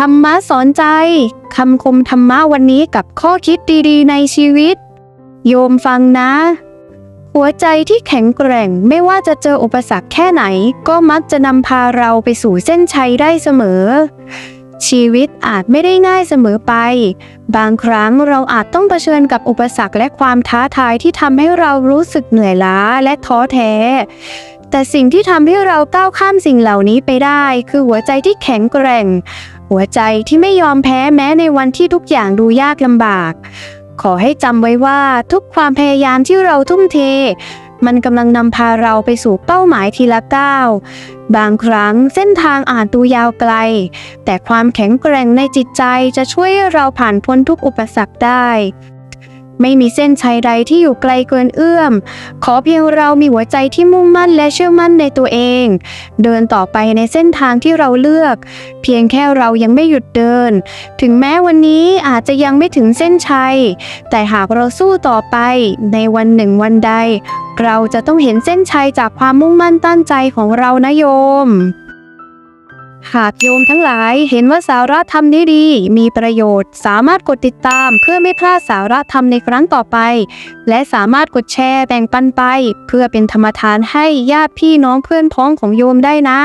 ธรรมะสอนใจ คำคมธรรมะวันนี้กับข้อคิดดีๆ ในชีวิต โยมฟังนะ หัวใจที่แข็งแกร่งไม่ว่าจะเจออุปสรรคแค่ไหน ก็มักจะนำพาเราไปสู่เส้นชัยได้เสมอ ชีวิตอาจไม่ได้ง่ายเสมอไป บางครั้งเราอาจต้องเผชิญกับอุปสรรคและความท้าทายที่ทำให้เรารู้สึกเหนื่อยล้าและท้อแท้แต่สิ่งที่ทำให้เราก้าวข้ามสิ่งเหล่านี้ไปได้ คือหัวใจที่แข็งแกร่ง หัวใจที่ไม่ยอมแพ้แม้ในวันที่ทุกอย่างดูยากลำบาก ขอให้จำไว้ว่าทุกความพยายามที่เราทุ่มเท มันกำลังนำพาเราไปสู่เป้าหมายทีละก้าว บางครั้งเส้นทางอาจดูยาวไกล แต่ความแข็งแกร่งในจิตใจจะช่วยเราผ่านพ้นทุกอุปสรรคได้ ไม่มีเส้นชัยใดที่อยู่ไกลเกินเอื้อม ขอเพียงเรามีหัวใจที่มุ่งมั่นและเชื่อมั่นในตัวเอง เดินต่อไปในเส้นทางที่เราเลือก เพียงแค่เรายังไม่หยุดเดิน ถึงแม้วันนี้อาจจะยังไม่ถึงเส้นชัย แต่หากเราสู้ต่อไปในวันหนึ่งวันใด เราจะต้องเห็นเส้นชัยจากความมุ่งมั่นตั้งใจของเรานะโยม หากโยมทั้งหลายเห็นว่าสาระธรรมนี้ดี มีประโยชน์ สามารถกดติดตามเพื่อไม่พลาดสาระธรรมในครั้งต่อไป และสามารถกดแชร์แบ่งปันไป เพื่อเป็นธรรมทานให้ญาติพี่น้องเพื่อนพ้องของโยมได้นะ